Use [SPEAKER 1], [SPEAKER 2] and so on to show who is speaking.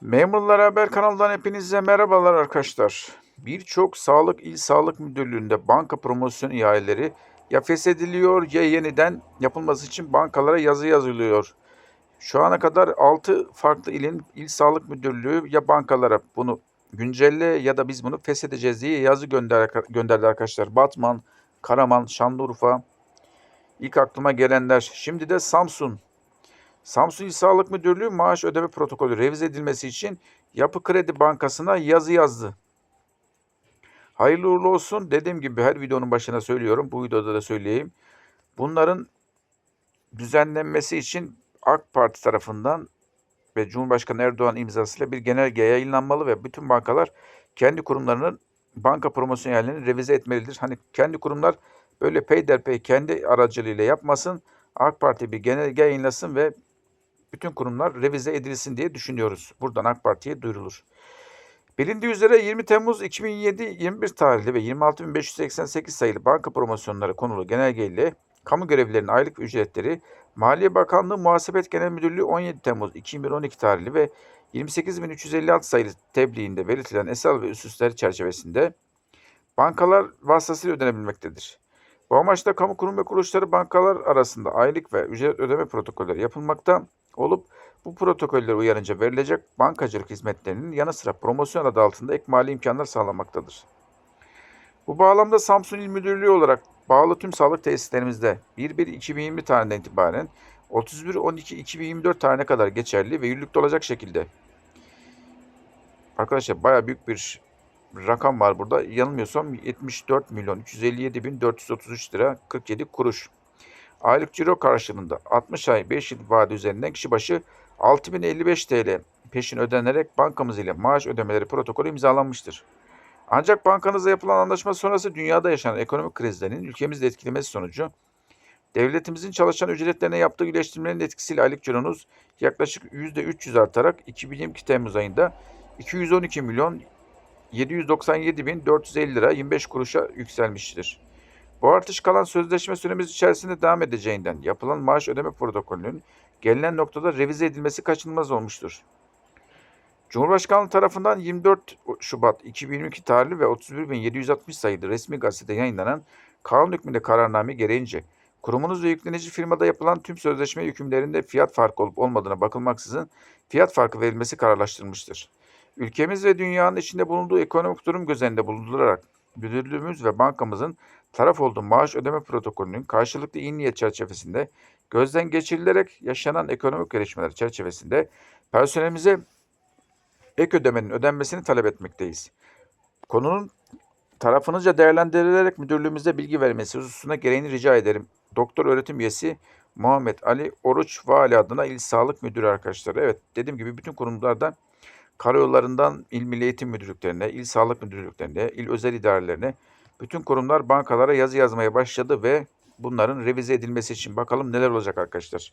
[SPEAKER 1] Memurlar Haber kanalından hepinize merhabalar arkadaşlar. Birçok sağlık il sağlık müdürlüğünde banka promosyon ihaleleri ya feshediliyor ya yeniden yapılması için bankalara yazı yazılıyor. Şu ana kadar 6 farklı ilin il sağlık müdürlüğü ya bankalara bunu güncelle ya da biz bunu feshedeceğiz diye yazı gönder, gönderdi arkadaşlar. Batman, Karaman, Şanlıurfa ilk aklıma gelenler. Şimdi de Samsun Samsun İl Sağlık Müdürlüğü maaş ödeme protokolü revize edilmesi için Yapı Kredi Bankası'na yazı yazdı. Hayırlı uğurlu olsun. Dediğim gibi her videonun başına söylüyorum. Bu videoda da söyleyeyim. Bunların düzenlenmesi için AK Parti tarafından ve Cumhurbaşkanı Erdoğan imzasıyla bir genelge yayınlanmalı ve bütün bankalar kendi kurumlarının banka promosyon yerlerini revize etmelidir. Hani kendi kurumlar böyle peyderpey kendi aracılığıyla yapmasın. AK Parti bir genelge yayınlasın ve bütün kurumlar revize edilsin diye düşünüyoruz. Buradan AK Parti'ye duyurulur. Bilindiği üzere 20 Temmuz 2007-21 tarihli ve 26.588 sayılı banka promosyonları konulu genelgeyle kamu görevlilerinin aylık ücretleri Maliye Bakanlığı Muhasebet Genel Müdürlüğü 17 Temmuz 2012 tarihli ve 28.356 sayılı tebliğinde belirtilen esal ve üsüsler çerçevesinde bankalar vasıtasıyla ödenebilmektedir. Bu amaçla kamu kurum ve kuruluşları bankalar arasında aylık ve ücret ödeme protokolleri yapılmakta olup bu protokollere uyarınca verilecek bankacılık hizmetlerinin yanı sıra promosyon adı altında ek mali imkanlar sağlanmaktadır. Bu bağlamda Samsun İl Müdürlüğü olarak bağlı tüm sağlık tesislerimizde 1-1-2020 tarihinden itibaren 31-12-2024 tarihine kadar geçerli ve yürürlükte olacak şekilde Arkadaşlar baya büyük bir rakam var burada. Yanılmıyorsam 74 milyon 357 bin 433 lira 47 kuruş. Aylık ciro karşılığında 60 ay 5 yıl vade üzerinden kişi başı 6055 TL peşin ödenerek bankamız ile maaş ödemeleri protokolü imzalanmıştır. Ancak bankanızla yapılan anlaşma sonrası dünyada yaşanan ekonomik krizlerin ülkemizde etkilemesi sonucu devletimizin çalışan ücretlerine yaptığı iyileştirmelerin etkisiyle aylık cironuz yaklaşık %300 artarak 2022 Temmuz ayında 212 milyon 797.450 lira 25 kuruşa yükselmiştir. Bu artış kalan sözleşme süremiz içerisinde devam edeceğinden yapılan maaş ödeme protokolünün gelinen noktada revize edilmesi kaçınılmaz olmuştur. Cumhurbaşkanlığı tarafından 24 Şubat 2022 tarihli ve 31.760 sayılı resmi gazetede yayınlanan kanun hükmünde kararname gereğince kurumunuz ve yüklenici firmada yapılan tüm sözleşme hükümlerinde fiyat farkı olup olmadığına bakılmaksızın fiyat farkı verilmesi kararlaştırılmıştır. Ülkemiz ve dünyanın içinde bulunduğu ekonomik durum göz önünde bulundurularak müdürlüğümüz ve bankamızın taraf olduğu maaş ödeme protokolünün karşılıklı iyi niyet çerçevesinde gözden geçirilerek yaşanan ekonomik gelişmeler çerçevesinde personelimize ek ödemenin ödenmesini talep etmekteyiz. Konunun tarafınızca değerlendirilerek müdürlüğümüze bilgi vermesi hususuna gereğini rica ederim. Doktor öğretim üyesi Muhammed Ali Oruç Vali adına İl Sağlık Müdürü arkadaşlar. Evet dediğim gibi bütün kurumlardan karayollarından il milli eğitim müdürlüklerine, il sağlık müdürlüklerine, il özel idarelerine bütün kurumlar bankalara yazı yazmaya başladı ve bunların revize edilmesi için bakalım neler olacak arkadaşlar.